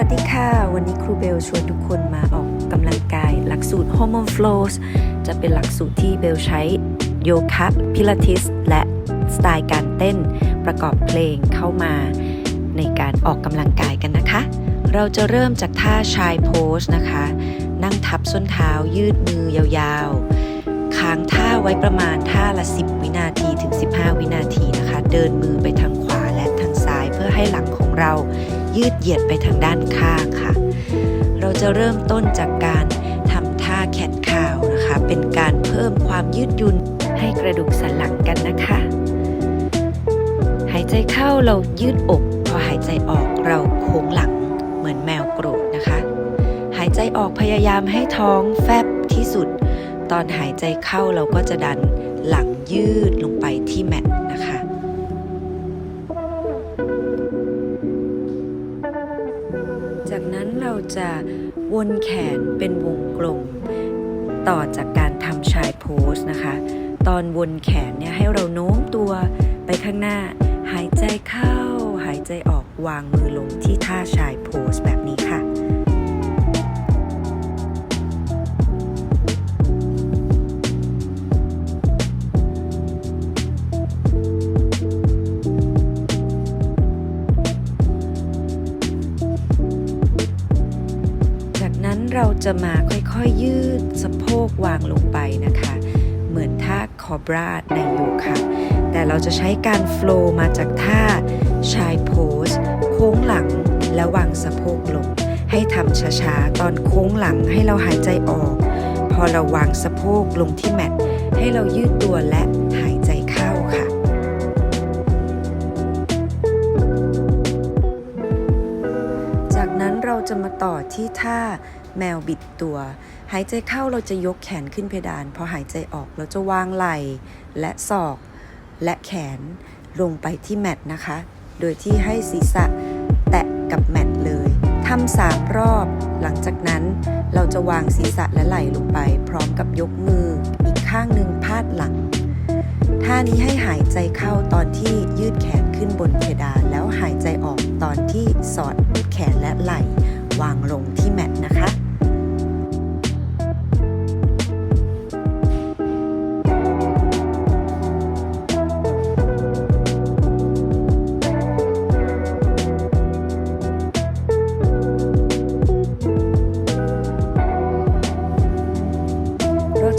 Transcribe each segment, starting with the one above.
วัสดีค่ะ วันนี้ครูเบลชวนทุกคนมาออกกำลังกาย หลักสูตร Hormone Flows จะเป็นหลักสูตรที่เบลใช้โยคะพิลาทิส และสไตล์การเต้นประกอบเพลงเข้ามาในการออกกำลังกายกันนะคะ เราจะเริ่มจากท่าชายโพสนะคะ นั่งทับส้นเท้ายืดมือยาวๆ ค้างท่าไว้ประมาณท่าละ 10 วินาทีถึง 15 วินาทีนะคะ เดินมือไปทางขวาและทางซ้ายเพื่อให้หลังของเรา ยืดเหยียดไปทางด้านข้างค่ะ เราจะเริ่มต้นจากการทำท่าแขนข่าวนะคะ เป็นการเพิ่มความยืดหยุ่นให้กระดูกสันหลังกันนะคะ หายใจเข้าเรายืดอก พอหายใจออกเราโค้งหลังเหมือนแมวโกรธนะคะ หายใจออกพยายามให้ท้องแฟบที่สุด ตอนหายใจเข้าเราก็จะดันหลังยืดลงไปที่แมท จะวนแขนเป็นวงกลม ต่อจากการทำชายโพสนะคะ ตอนวนแขนเนี่ยให้เราโน้มตัวไปข้างหน้า หายใจเข้า หายใจออกวางมือลงที่ท่าชายโพสแบบนี้ค่ะ จะมาค่อยๆยืดสะโพกวางลงไปนะคะ เหมือนท่าคอบราในโยคะแต่เราจะใช้การโฟล์มาจากท่าชายโพสโค้งหลังและวางสะโพกลง ให้ทำช้าๆ ตอนโค้งหลังให้เราหายใจออก พอเราวางสะโพกลงที่แมทให้เรายืดตัวและหายใจเข้าค่ะจากนั้นเราจะมาต่อที่ท่า แมวบิดตัว หายใจเข้าเราจะยกแขนขึ้นเพดาน พอหายใจออกเราจะวางไหล่และศอกและแขนลงไปที่แมทนะคะ โดยที่ให้ศีรษะแตะกับแมทเลยทำสามรอบ หลังจากนั้นเราจะวางศีรษะและไหล่ลงไป พร้อมกับยกมืออีกข้างหนึ่งพาดหลังท่านี้ให้หายใจเข้าตอนที่ยืดแขนขึ้นบนเพดานแล้วหายใจออกตอนที่สอดแขนและไหล่ วางลงที่แมทนะคะ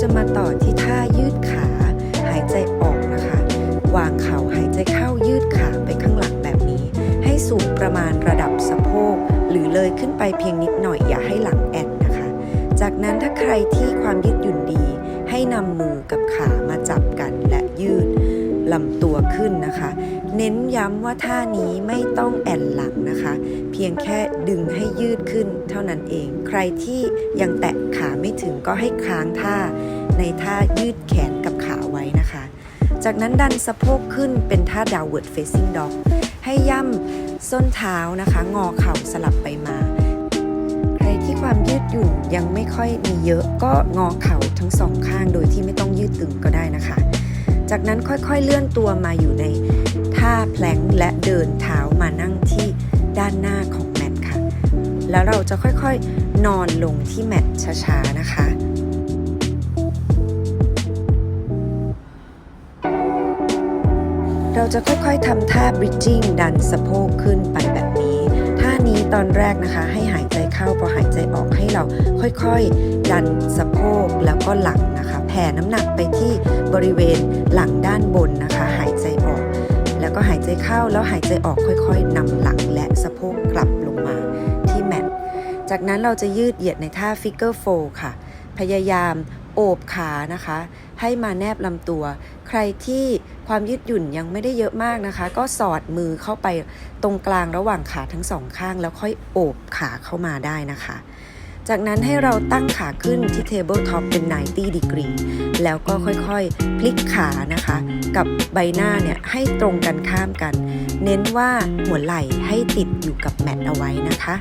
จะมาต่อที่ท่ายืดขา หายใจออกนะคะ วางเข่าหายใจเข้ายืดขาไปข้างหลังแบบนี้ ให้สูงประมาณระดับสะโพก หรือเลยขึ้นไปเพียงนิดหน่อยอย่าให้หลังแอนนะคะ จากนั้นถ้าใครที่ความยืดหยุ่นดี ให้นำมือกับขามาจับกันและยืดลำตัวขึ้นนะคะ เน้นย้ำว่าท่านี้ไม่ต้องแอนหลังนะคะ เพียงแค่ดึงให้ยืดขึ้นเท่านั้นเอง ใครที่ยังแตะขาไม่ถึงก็ให้ค้างท่า ในท่ายืดแขนกับขาไว้นะคะ จากนั้นดันสะโพกขึ้นเป็นท่า downward facing dog ให้ย่ำส้นเท้านะคะ งอเข่าสลับไปมา ใครที่ความยืดหยุ่นยังไม่ค่อยมีเยอะก็งอเข่าทั้งสองข้างโดยที่ไม่ต้องยืดตึงก็ได้นะคะ จากนั้นค่อยๆเลื่อนตัวมาอยู่ใน ท่าแพลงและเดินเท้ามานั่งที่ด้านหน้าของแมทค่ะ แล้วเราจะค่อยๆนอนลงที่แมทช้าๆนะคะเราจะค่อยๆทำท่า bridging ดันสะโพกขึ้นไปแบบนี้ ท่านี้ตอนแรกนะคะ ให้หายใจเข้าพอหายใจออกให้เราค่อยๆ ดันสะโพกแล้วก็หลังนะคะ แผ่น้ำหนักไปที่บริเวณหลังด้านบนนะคะ หาย ก็หายใจเข้าแล้วหายใจออกค่อยๆนำหลังและสะโพกกลับลงมาที่แมทจากนั้นเราจะยืดเหยียดในท่า figure four ค่ะ พยายามโอบขานะคะ ให้มาแนบลำตัว ใครที่ความยืดหยุ่นยังไม่ได้เยอะมากนะคะ ก็สอดมือเข้าไปตรงกลางระหว่างขาทั้งสองข้าง แล้วค่อยโอบขาเข้ามาได้นะคะ จากนั้นให้เราตั้งขาขึ้นที่ table top เป็น 90 degree แล้วก็ค่อยๆ พลิกขานะคะ กับใบหน้าเนี่ยให้ตรงกันข้ามกัน เน้นว่าหัวไหล่ให้ติดอยู่กับแมทเอาไว้นะคะ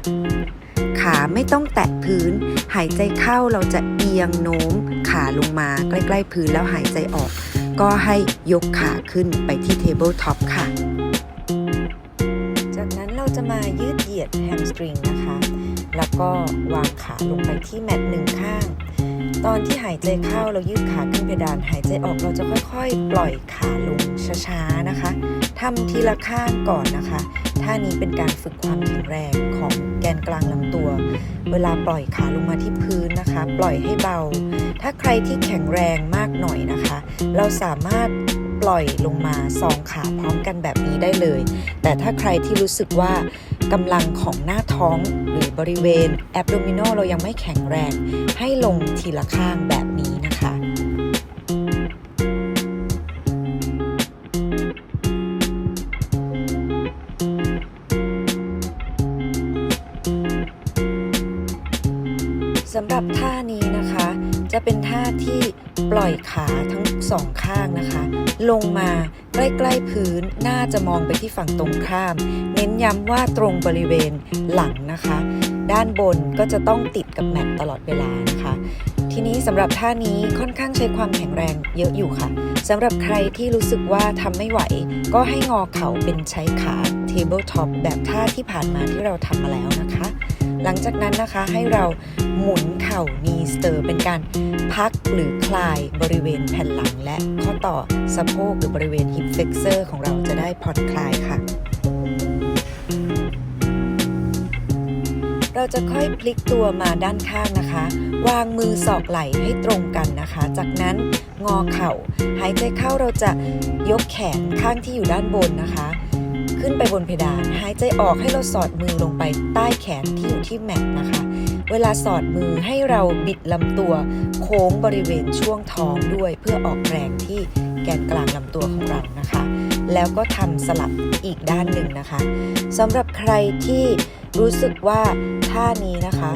ขาไม่ต้องแตะพื้น หายใจเข้าเราจะเอียงโน้มขาลงมาใกล้ๆพื้นแล้วหายใจออก ก็ให้ยกขาขึ้นไปที่ table top ค่ะ จากนั้นเราจะมายืด ยียดแฮมสตริงนะคะ แล้วก็วางขาลงไปที่แมตหนึ่งข้าง ตอนที่หายใจเข้าเรายืดขาขึ้นเพดาน หายใจออกเราจะค่อยๆ ปล่อยขาลงช้าๆนะคะทำทีละข้างก่อนนะคะ ท่านี้เป็นการฝึกความแข็งแรงของแกนกลางลำตัว เวลาปล่อยขาลงมาที่พื้นนะคะ ปล่อยให้เบา ถ้าใครที่แข็งแรงมากหน่อยนะคะ เราสามารถ ปล่อยลงมาสองขาพร้อมกันแบบนี้ได้เลย แต่ถ้าใครที่รู้สึกว่ากำลังของหน้าท้องหรือบริเวณแอบโดมิโนเรายังไม่แข็งแรง ให้ลงทีละข้างแบบนี้นะคะสำหรับท่านี้นะคะ จะเป็น ปล่อยขาทั้งสองข้างนะคะ ลงมาใกล้ๆพื้นน่าจะมองไปที่ฝั่งตรงข้าม เน้นย้ำว่าตรงบริเวณหลังนะคะ ด้านบนก็จะต้องติดกับแมตตลอดเวลานะคะทีนี้สำหรับท่านี้ค่อนข้างใช้ความแข็งแรงเยอะอยู่ค่ะสำหรับใครที่รู้สึกว่าทำไม่ไหว ก็ให้งอเข่าเป็นใช้ขา table top แบบท่าที่ผ่านมาที่เราทำมาแล้วนะคะ หลังจากนั้นนะคะให้เราหมุนเข่า knee stir เป็นการพักหรือคลายบริเวณแผ่นหลังและข้อต่อสะโพกหรือบริเวณ hip flexor ของเราจะได้ผ่อนคลายค่ะ เราจะค่อยพลิกตัวมาด้านข้างนะคะ วางมือศอกไหล่ให้ตรงกันนะคะ จากนั้นงอเข่า หายใจเข้าเราจะยกแขนข้างที่อยู่ด้านบนนะคะ ขึ้นไปบนเพดาน หายใจออกให้เราสอดมือลงไปใต้แขนที่อยู่ที่แมตนะคะ เวลาสอดมือให้เราบิดลำตัว โค้งบริเวณช่วงท้องด้วย เพื่อออกแรงที่แกนกลางลำตัวของเรานะคะ แล้วก็ทำสลับอีกด้านหนึ่งนะคะสำหรับใครที่รู้สึกว่าท่านี้นะคะ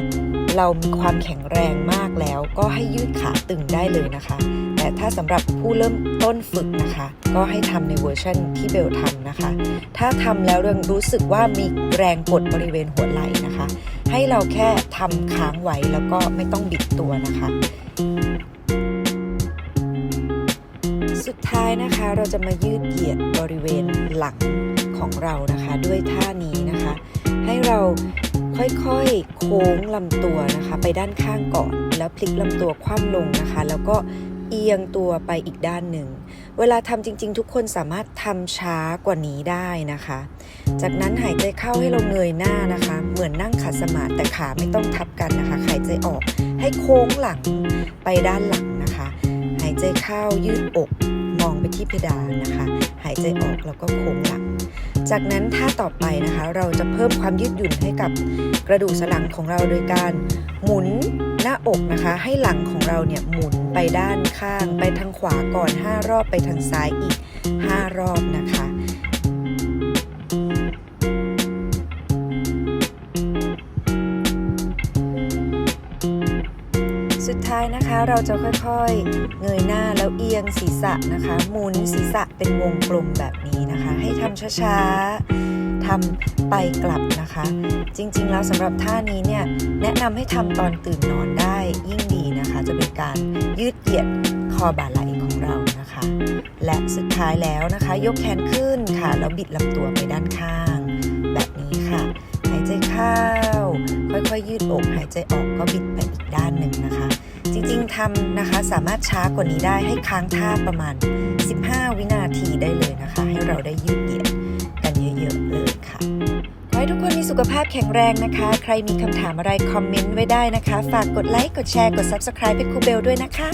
เรามีความแข็งแรงมากแล้วก็ให้ยืดขาตึงได้เลยนะคะ แต่ถ้าสำหรับผู้เริ่มต้นฝึกนะคะ ก็ให้ทำในเวอร์ชันที่เบลทำนะคะ ถ้าทำแล้วยังรู้สึกว่ามีแรงกดบริเวณหัวไหล่นะคะ ให้เราแค่ทำค้างไว้แล้วก็ไม่ต้องบิดตัวนะคะสุดท้ายนะคะเราจะมายืดเหยียดบริเวณหลังของเรานะคะ ด้วยท่านี้นะคะ ให้เราค่อยๆโค้งลำตัวนะคะ ไปด้านข้างก่อน แล้วพลิกลำตัวคว่ำลงนะคะ แล้วก็เอียงตัวไปอีกด้านหนึ่ง เวลาทำจริง ๆ ทุกคนสามารถทำช้ากว่านี้ได้นะคะ จากนั้นหายใจเข้าให้เราเงยหน้านะคะ เหมือนนั่งขัดสมาธิแต่ขาไม่ต้องทับกันนะคะ หายใจออกให้โค้งหลังไปด้านหลังนะคะ หายใจเข้ายืดอกมองไปที่เพดานนะคะ หายใจออกแล้วก็โค้งหลัง จากนั้นท่าต่อไปนะคะ เราจะเพิ่มความยืดหยุ่นให้กับกระดูกสันหลังของเราโดยการหมุนหน้าอกนะคะ ให้หลังของเราเนี่ยหมุนไปด้านข้าง ไปทางขวาก่อน 5 รอบไปทางซ้ายอีก 5 รอบนะคะ ท้ายนะคะเราจะค่อยๆ เงยหน้าแล้วเอียงศีรษะนะคะหมุนศีรษะเป็นวงกลมแบบนี้นะคะ ให้ทำช้าๆทำไปกลับนะคะ จริงๆแล้วสำหรับท่านี้เนี่ยแนะนำให้ทำตอนตื่นนอนได้ยิ่งดีนะคะ จะเป็นการยืดเหยียดคอบ่าไหล่ของเรานะคะ และสุดท้ายแล้วนะคะ ยกแขนขึ้นค่ะแล้วบิดลำตัวไปด้านข้าง แบบนี้ค่ะหายใจเข้า ค่อยๆ ยืดอกหายใจออกก็บิดไปอีกด้านหนึ่งนะคะ จริงๆทำนะคะสามารถช้ากว่านี้ได้ให้ค้างท่าประมาณ 15 วินาทีได้เลยนะคะ ให้เราได้ยืดเหยียดกันเยอะๆเลยค่ะขอให้ทุกคนมีสุขภาพแข็งแรงนะคะ ใครมีคำถามอะไรคอมเมนต์ไว้ได้นะคะ ฝากกดไลค์กดแชร์กด Subscribe ให้ครูเบลด้วยนะคะ